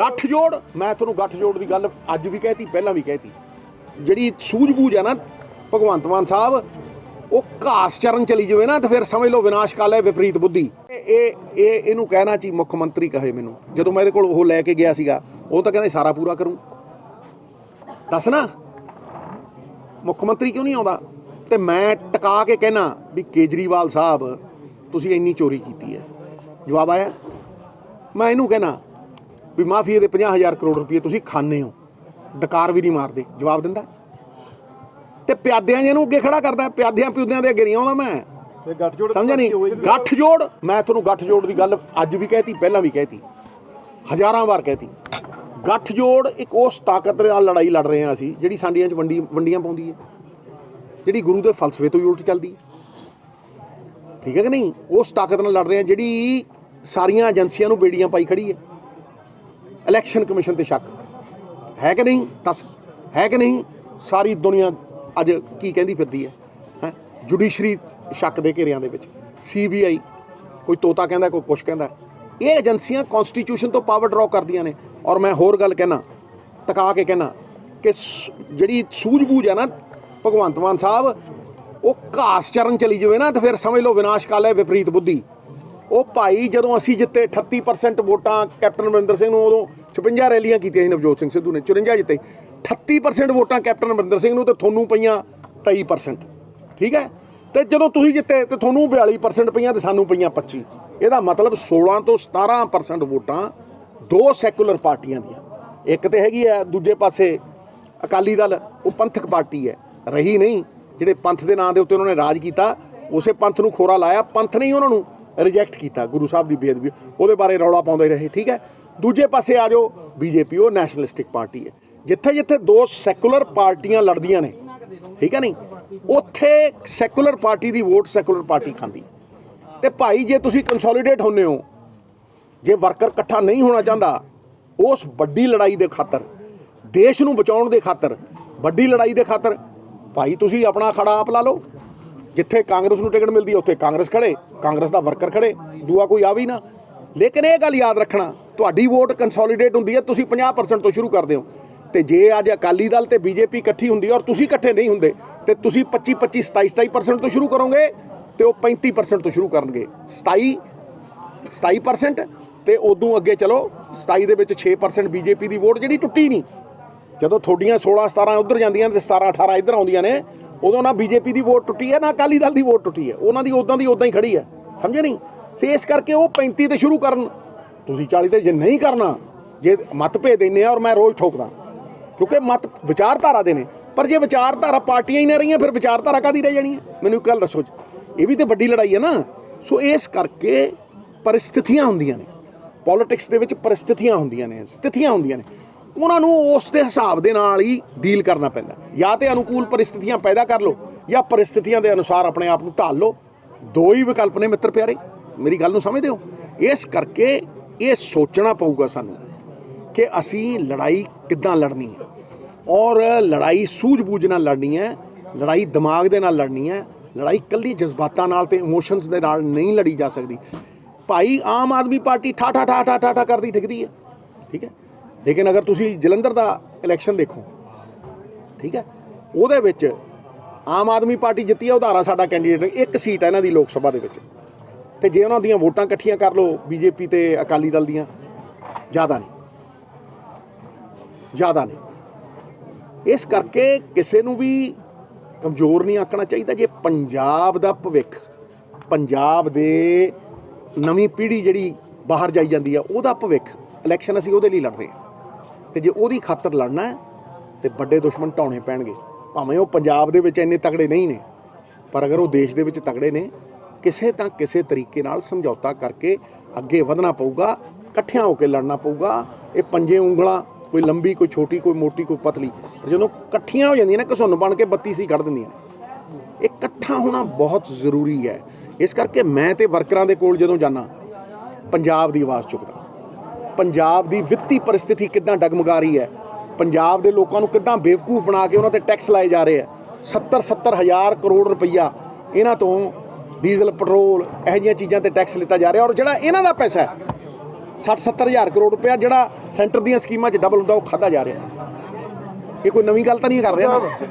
ਗੱਠ ਜੋੜ ਮੈਂ ਤੁਹਾਨੂੰ ਗੱਠ ਜੋੜ ਦੀ ਗੱਲ ਅੱਜ ਵੀ ਕਹਿਤੀ, ਪਹਿਲਾਂ ਵੀ ਕਹਿਤੀ। ਜਿਹੜੀ ਸੂਝ-ਬੂਝ ਹੈ ਨਾ, ਭਗਵੰਤ ਮਾਨ ਸਾਹਿਬ, ਉਹ ਘਾਸ ਚਰਨ ਚਲੀ ਜਾਵੇ ਨਾ, ਤਾਂ ਫਿਰ ਸਮਝ ਲਓ ਵਿਨਾਸ਼ ਕਾਲ ਹੈ, ਵਿਪਰੀਤ ਬੁੱਧੀ। ਇਹ ਇਹ, ਇਹ- ਇਹਨੂੰ ਕਹਿਣਾ ਚੀ ਮੁੱਖ ਮੰਤਰੀ ਕਹੇ ਮੈਨੂੰ। ਜਦੋਂ ਮੈਂ ਇਹਦੇ ਕੋਲ ਉਹ ਲੈ ਕੇ ਗਿਆ ਸੀਗਾ, ਉਹ ਤਾਂ ਕਹਿੰਦੇ ਸਾਰਾ ਪੂਰਾ ਕਰੂੰ। ਦੱਸ ਨਾ, ਮੁੱਖ ਮੰਤਰੀ ਕਿਉਂ ਨਹੀਂ ਆਉਂਦਾ? ਤੇ ਮੈਂ ਟਿਕਾ ਕੇ ਕਹਿਣਾ ਵੀ ਕੇਜਰੀਵਾਲ ਸਾਹਿਬ, ਤੁਸੀਂ ਇੰਨੀ ਚੋਰੀ ਕੀਤੀ ਹੈ। ਜਵਾਬ ਆਇਆ। ਮੈਂ ਇਹਨੂੰ ਕਹਿਣਾ ਵੀ ਮਾਫੀਏ ਦੇ 50000 ਕਰੋੜ ਰੁਪਏ ਤੁਸੀਂ ਖਾਣੇ ਹੋ। ਡਕਾਰ ਵੀ ਨਹੀਂ ਮਾਰਦੇ। ਜਵਾਬ ਦਿੰਦਾ। ਤੇ ਪਿਆਦਿਆਂ ਜਿਹਨੂੰ ਅੱਗੇ ਖੜਾ ਕਰਦਾ। ਪਿਆਦਿਆਂ ਪਿਉਦਿਆਂ ਦੇ ਅੱਗੇ ਨਹੀਂ ਆਉਂਦਾ ਮੈਂ। ਸਮਝਿਆ ਨਹੀਂ? ਗੱਠ ਜੋੜ? ਮੈਂ ਤੁਹਾਨੂੰ ਗੱਠ ਜੋੜ ਦੀ ਗੱਲ ਅੱਜ ਵੀ ਕਹਿਤੀ ਪਹਿਲਾਂ ਵੀ ਕਹਿਤੀ। ਹਜ਼ਾਰਾਂ ਵਾਰ ਕਹਿਤੀ। ਗੱਠ ਜੋੜ ਇੱਕ ਉਸ ਤਾਕਤ ਨਾਲ ਲੜਾਈ ਲੜ ਰਹੇ ਹਾਂ ਅਸੀਂ ਜਿਹੜੀ ਸਾਡੀਆਂ ਚ ਵੰਡੀ ਵੰਡੀਆਂ ਪਾਉਂਦੀ ਹੈ। ਜਿਹੜੀ ਗੁਰੂ ਦੇ ਫਲਸਫੇ ਤੋਂ ਉਲਟ ਚੱਲਦੀ ਹੈ। ਠੀਕ ਹੈ ਕਿ ਨਹੀਂ? ਉਸ ਤਾਕਤ ਨਾਲ ਲੜ ਰਹੇ ਹਾਂ ਜਿਹੜੀ ਸਾਰੀਆਂ ਏਜੰਸੀਆਂ ਨੂੰ ਬੇੜੀਆਂ ਪਾਈ ਖੜੀ ਹੈ। ਇਲੈਕਸ਼ਨ ਕਮਿਸ਼ਨ ਤੇ ਸ਼ੱਕ। ਹੈ ਕਿ ਨਹੀਂ? ਦੱਸ। ਹੈ ਕਿ ਨਹੀਂ? ਸਾਰੀ ਦੁਨੀਆ ਅੱਜ ਕੀ ਕਹਿੰਦੀ ਫਿਰਦੀ ਹੈ? ਹੈ? ਜੁਡੀਸ਼ਰੀ ਸ਼ੱਕ ਦੇ ਘੇਰਿਆਂ ਦੇ ਵਿੱਚ। ਸੀਬੀਆਈ ਕੋਈ ਤੋਤਾ ਕਹਿੰਦਾ, ਕੋਈ ਕੁਛ ਕਹਿੰਦਾ। ਇਹ ਏਜੰਸੀਆਂ ਕਨਸਟੀਟਿਊਸ਼ਨ ਤੋਂ ਪਾਵਰ ਡਰਾਅ ਕਰਦੀਆਂ ਨੇ। ਔਰ ਮੈਂ ਹੋਰ ਗੱਲ ਕਹਿਣਾ, ਟਿਕਾ ਕੇ ਕਹਿਣਾ ਕਿ ਸ- ਜਿਹੜੀ ਸੂਝ-ਬੂਝ ਹੈ ਨਾ, ਭਗਵੰਤ ਮਾਨ ਸਾਹਿਬ, ਉਹ ਘਾਸ ਚਰਨ ਚਲੀ ਜਾਵੇ ਨਾ, ਤਾਂ ਫਿਰ ਸਮਝ ਲਓ ਵਿਨਾਸ਼ ਕਾਲ ਹੈ, ਵਿਪਰੀਤ ਬੁੱਧੀ। ਉਹ ਭਾਈ ਜਦੋਂ ਅਸੀਂ ਜਿੱਤੇ 38% ਵੋਟਾਂ ਕੈਪਟਨ ਅਮਰਿੰਦਰ ਸਿੰਘ ਨੂੰ, ਉਦੋਂ 56 ਰੈਲੀਆਂ ਕੀਤੀਆਂ ਸੀ ਨਵਜੋਤ ਸਿੰਘ ਸਿੱਧੂ ਨੇ 54 ਜਿੱਤੇ। 38% ਵੋਟਾਂ ਕੈਪਟਨ ਅਮਰਿੰਦਰ ਸਿੰਘ ਨੂੰ ਤੇ ਤੁਹਾਨੂੰ ਪਈਆਂ 23% ਠੀਕ ਹੈ? ਤੇ ਜਦੋਂ ਤੁਸੀਂ ਜਿੱਤੇ ਤੇ ਤੁਹਾਨੂੰ 42% ਪਈਆਂ ਤੇ ਸਾਨੂੰ ਪਈਆਂ 25 ਇਹਦਾ ਮਤਲਬ 16 ਤੋਂ 17% ਵੋਟਾਂ ਦੋ ਸੈਕੂਲਰ ਪਾਰਟੀਆਂ ਦੀਆਂ। ਇੱਕ ਤੇ ਹੈਗੀ ਹੈ, ਦੂਜੇ ਪਾਸੇ ਅਕਾਲੀ ਦਲ, ਉਹ ਪੰਥਕ ਪਾਰਟੀ ਹੈ। ਰਹੀ ਨਹੀਂ। ਜਿਹੜੇ ਪੰਥ ਦੇ ਨਾਂ ਦੇ ਉੱਤੇ ਉਹਨਾਂ ਨੇ ਰਾਜ ਕੀਤਾ, ਉਸੇ ਪੰਥ ਨੂੰ ਖੋਰਾ ਲਾਇਆ। ਪੰਥ ਨਹੀਂ ਉਹਨਾਂ ਨੂੰ। ਰਿਜੈਕਟ ਕੀਤਾ, ਗੁਰੂ ਸਾਹਿਬ ਦੀ ਬੇਅਦਬੀ, ਉਹਦੇ ਬਾਰੇ ਰੌਲਾ ਪਾਉਂਦੇ ਰਹੇ, ਠੀਕ ਹੈ? ਦੂਜੇ ਪਾਸੇ ਆ ਜਾਓ, ਬੀਜੇਪੀ, ਉਹ ਨੈਸ਼ਨਲਿਸਟਿਕ ਪਾਰਟੀ ਹੈ। ਜਿੱਥੇ ਜਿੱਥੇ ਦੋ ਸੈਕੂਲਰ ਪਾਰਟੀਆਂ ਲੜਦੀਆਂ ਨੇ, ਠੀਕ ਹੈ ਨਹੀਂ? ਉੱਥੇ ਸੈਕੂਲਰ ਪਾਰਟੀ ਦੀ ਵੋਟ ਸੈਕੂਲਰ ਪਾਰਟੀ ਖਾਂਦੀ। ਤੇ ਭਾਈ, ਜੇ ਤੁਸੀਂ ਕੰਸੋਲੀਡੇਟ ਹੁੰਨੇ ਹੋ, ਜੇ ਵਰਕਰ ਇਕੱਠਾ ਨਹੀਂ ਹੋਣਾ ਚਾਹੁੰਦਾ, ਉਸ ਵੱਡੀ ਲੜਾਈ ਦੇ ਖਾਤਰ, ਦੇਸ਼ ਨੂੰ ਬਚਾਉਣ ਦੇ ਖਾਤਰ, ਵੱਡੀ ਲੜਾਈ ਦੇ ਖਾਤਰ, ਭਾਈ, ਤੁਸੀਂ ਆਪਣਾ ਖੜਾ ਆਪ ਲਾ ਲਓ। ਜਿੱਥੇ ਕਾਂਗਰਸ ਨੂੰ ਟਿਕਟ ਮਿਲਦੀ ਹੈ ਉੱਥੇ ਕਾਂਗਰਸ ਖੜੇ, ਕਾਂਗਰਸ ਦਾ ਵਰਕਰ ਖੜੇ, ਦੂਆ ਕੋਈ ਆ ਵੀ ਨਾ। ਲੇਕਿਨ ਇਹ ਗੱਲ ਯਾਦ ਰੱਖਣਾ, ਤੁਹਾਡੀ ਵੋਟ ਕੰਸੋਲੀਡੇਟ ਹੁੰਦੀ ਹੈ ਤੁਸੀਂ 50% ਤੋਂ ਸ਼ੁਰੂ ਕਰਦੇ ਹੋ। ਤੇ ਜੇ ਅੱਜ ਅਕਾਲੀ ਦਲ ਤੇ ਬੀਜੇਪੀ ਇਕੱਠੀ ਹੁੰਦੀ ਹੈ ਔਰ ਤੁਸੀਂ ਇਕੱਠੇ ਨਹੀਂ ਹੁੰਦੇ, ਤੇ ਤੁਸੀਂ 25 25 27 27% ਤੋਂ ਸ਼ੁਰੂ ਕਰੋਗੇ ਤੇ ਉਹ 35% ਤੋਂ ਸ਼ੁਰੂ ਕਰਨਗੇ। 27 27% ਤੇ ਉਦੋਂ ਅੱਗੇ ਚਲੋ 27 ਦੇ ਵਿੱਚ 6% ਬੀਜੇਪੀ ਦੀ ਵੋਟ ਜਿਹੜੀ ਟੁੱਟੀ ਨਹੀਂ। ਜਦੋਂ ਤੁਹਾਡੀਆਂ 16 17 ਉਧਰ ਜਾਂਦੀਆਂ ਤੇ 17 18 ਇੱਧਰ ਆਉਂਦੀਆਂ ਨੇ ਉਦੋਂ ਨਾ ਬੀਜੇਪੀ ਦੀ ਵੋਟ ਟੁੱਟੀ ਹੈ, ਨਾ ਅਕਾਲੀ ਦਲ ਦੀ ਵੋਟ ਟੁੱਟੀ ਹੈ। ਉਹਨਾਂ ਦੀ ਉਦਾਂ ਦੀ ਉਦਾਂ ਹੀ ਖੜੀ ਹੈ। ਸਮਝੇ ਨਹੀਂ? ਸੇ ਇਸ ਕਰਕੇ ਉਹ 35 ਤੇ ਸ਼ੁਰੂ ਕਰਨ। ਤੁਸੀਂ 40 ਤੇ ਜੇ ਨਹੀਂ ਕਰਨਾ, ਜੇ ਮਤਭੇਦ ਦਿੰਨੇ ਆ ਔਰ ਮੈਂ ਰੋਜ਼ ਠੋਕਦਾ। ਕਿਉਂਕਿ ਮਤ ਵਿਚਾਰਧਾਰਾ ਦੇ ਨੇ। ਪਰ ਜੇ ਵਿਚਾਰਧਾਰਾ ਪਾਰਟੀਆਂ ਹੀ ਨਾ ਰਹੀਆਂ, ਫਿਰ ਵਿਚਾਰਧਾਰਾ ਕਾਦੀ ਰਹਿ ਜਾਣੀ ਹੈ? ਮੈਨੂੰ ਇੱਕ ਗੱਲ ਦੱਸੋ ਜੀ। ਇਹ ਵੀ ਤੇ ਵੱਡੀ ਲੜਾਈ ਹੈ ਨਾ। ਸੋ ਇਸ ਕਰਕੇ ਪਰਿਸਥਿਤੀਆਂ ਹੁੰਦੀਆਂ ਨੇ। ਪੋਲਿਟਿਕਸ ਦੇ ਵਿੱਚ ਪਰਿਸਥਿਤੀਆਂ ਹੁੰਦੀਆਂ ਨੇ, ਸਥਿਤੀਆਂ ਹੁੰਦੀਆਂ ਨੇ। ਉਹਨਾਂ ਨੂੰ ਉਸ ਦੇ ਹਿਸਾਬ ਦੇ ਨਾਲ ਹੀ ਡੀਲ ਕਰਨਾ ਪੈਂਦਾ। ਜਾਂ ਤੇ ਅਨੁਕੂਲ ਪਰਿਸਥਿਤੀਆਂ ਪੈਦਾ ਕਰ ਲਓ, ਜਾਂ ਪਰਿਸਥਿਤੀਆਂ ਦੇ ਅਨੁਸਾਰ ਆਪਣੇ ਆਪ ਨੂੰ ਢਾਲ ਲਓ। ਦੋ ਹੀ ਵਿਕਲਪ ਨੇ ਮਿੱਤਰ ਪਿਆਰੇ, ਮੇਰੀ ਗੱਲ ਨੂੰ ਸਮਝਦੇ ਹੋ? ਇਸ ਕਰਕੇ ਇਹ ਸੋਚਣਾ ਪਊਗਾ ਸਾਨੂੰ ਕਿ ਅਸੀਂ ਲੜਾਈ ਕਿੱਦਾਂ ਲੜਨੀ ਹੈ। ਔਰ ਲੜਾਈ ਸੂਝ-ਬੂਝ ਨਾਲ ਲੜਨੀ ਹੈ, ਲੜਾਈ ਦਿਮਾਗ ਦੇ ਨਾਲ ਲੜਨੀ ਹੈ, ਲੜਾਈ ਕੱਲੀ ਜਜ਼ਬਾਤਾਂ ਨਾਲ ਤੇ ਇਮੋਸ਼ਨਸ ਦੇ ਨਾਲ ਨਹੀਂ ਲੜੀ ਜਾ ਸਕਦੀ। ਭਾਈ ਆਮ ਆਦਮੀ ਪਾਰਟੀ ਠਾ ਠਾ ਠਾ ਠਾ ਠਾ ਕਰਦੀ, ਠਿਕਦੀ ਹੈ, ਠੀਕ ਹੈ? ਲੇਕਿਨ ਅਗਰ ਤੁਸੀਂ ਜਲੰਧਰ ਦਾ ਇਲੈਕਸ਼ਨ ਦੇਖੋ, ਠੀਕ ਹੈ, ਉਹਦੇ ਵਿੱਚ ਆਮ ਆਦਮੀ ਪਾਰਟੀ ਜਿੱਤੀ ਆ ਉਧਾਰਾ ਸਾਡਾ ਕੈਂਡੀਡੇਟ ਇੱਕ ਸੀਟ ਹੈ ਇਹਨਾਂ ਦੀ ਲੋਕ ਸਭਾ ਦੇ ਵਿੱਚ। ਤੇ ਜੇ ਉਹਨਾਂ ਦੀਆਂ ਵੋਟਾਂ ਇਕੱਠੀਆਂ ਕਰ ਲਓ, ਬੀਜੇਪੀ ਤੇ ਅਕਾਲੀ ਦਲ ਦੀਆਂ, ਜ਼ਿਆਦਾ ਨਹੀਂ। ਜ਼ਿਆਦਾ ਨਹੀਂ। ਇਸ ਕਰਕੇ ਕਿਸੇ ਨੂੰ ਵੀ ਕਮਜ਼ੋਰ ਨਹੀਂ ਆਕਣਾ ਚਾਹੀਦਾ ਜੇ ਪੰਜਾਬ ਦਾ ਭਵਿੱਖ, ਪੰਜਾਬ ਦੇ ਨਵੀਂ ਪੀੜ੍ਹੀ ਜਿਹੜੀ ਬਾਹਰ ਜਾਈ ਜਾਂਦੀ ਆ, ਉਹਦਾ ਭਵਿੱਖ ਇਲੈਕਸ਼ਨ ਅਸੀਂ ਉਹਦੇ ਲਈ ਲੜ ਰਹੇ ਹਾਂ। ਤੇ ਜੇ ਉਹਦੀ ਖਾਤਰ ਲੜਨਾ ਹੈ, ਤੇ ਵੱਡੇ ਦੁਸ਼ਮਣ ਢਾਉਣੇ ਪੈਣਗੇ। ਭਾਵੇਂ ਉਹ ਪੰਜਾਬ ਦੇ ਵਿੱਚ ਇੰਨੇ ਤਗੜੇ ਨਹੀਂ ਨੇ, ਪਰ ਅਗਰ ਉਹ ਦੇਸ਼ ਦੇ ਵਿੱਚ ਤਗੜੇ ਨੇ, ਕਿਸੇ ਤਾਂ ਕਿਸੇ ਤਰੀਕੇ ਨਾਲ ਸਮਝੌਤਾ ਕਰਕੇ ਅੱਗੇ ਵਧਣਾ ਪਊਗਾ, ਇਕੱਠਿਆਂ ਹੋ ਕੇ ਲੜਨਾ ਪਊਗਾ। ਇਹ ਪੰਜੇ ਉਂਗਲਾਂ, ਕੋਈ ਲੰਬੀ, ਕੋਈ ਛੋਟੀ, ਕੋਈ ਮੋਟੀ, ਕੋਈ ਪਤਲੀ। ਜਦੋਂ ਇਕੱਠੀਆਂ ਹੋ ਜਾਂਦੀਆਂ ਨੇ, ਘਸੁੰਨ ਬਣ ਕੇ 32 ਸੀ ਕੱਢ ਦਿੰਦੀਆਂ ਨੇ। ਇਹ ਇਕੱਠਾ ਹੋਣਾ ਬਹੁਤ ਜ਼ਰੂਰੀ ਹੈ। ਇਸ ਕਰਕੇ ਮੈਂ ਤੇ ਵਰਕਰਾਂ ਦੇ ਕੋਲ ਜਦੋਂ ਜਾਣਾ ਪੰਜਾਬ ਦੀ ਆਵਾਜ਼ ਚੁੱਕਦਾ। ਪੰਜਾਬ ਦੀ ਵਿੱਤੀ ਪਰਿਸਥਿਤੀ ਕਿੱਦਾਂ ਡਗਮਗਾ ਰਹੀ ਹੈ? ਪੰਜਾਬ ਦੇ ਲੋਕਾਂ ਨੂੰ ਕਿੱਦਾਂ ਬੇਵਕੂਫ ਬਣਾ ਕੇ ਉਹਨਾਂ ਤੇ ਟੈਕਸ ਲਾਏ ਜਾ ਰਹੇ ਆ 70 70 ਹਜ਼ਾਰ ਕਰੋੜ ਰੁਪਈਆ ਇਹਨਾਂ ਤੋਂ ਡੀਜ਼ਲ, ਪੈਟਰੋਲ ਇਹੋ ਜਿਹੀਆਂ ਚੀਜ਼ਾਂ ਤੇ ਟੈਕਸ ਲਿੱਤਾ ਜਾ ਰਿਹਾ ਔਰ ਜਿਹੜਾ ਇਹਨਾਂ ਦਾ ਪੈਸਾ ਹੈ 60 70000 ਕਰੋੜ ਰੁਪਇਆ ਜਿਹੜਾ ਸੈਂਟਰ ਦੀਆਂ ਸਕੀਮਾਂ 'ਚ ਡਬਲ ਹੁੰਦਾ ਉਹ ਖਾਦਾ ਜਾ ਰਿਹਾ ਇਹ ਕੋਈ ਨਵੀਂ ਗੱਲ ਤਾਂ ਨਹੀਂ ਕਰ ਰਿਹਾ ਨਾ?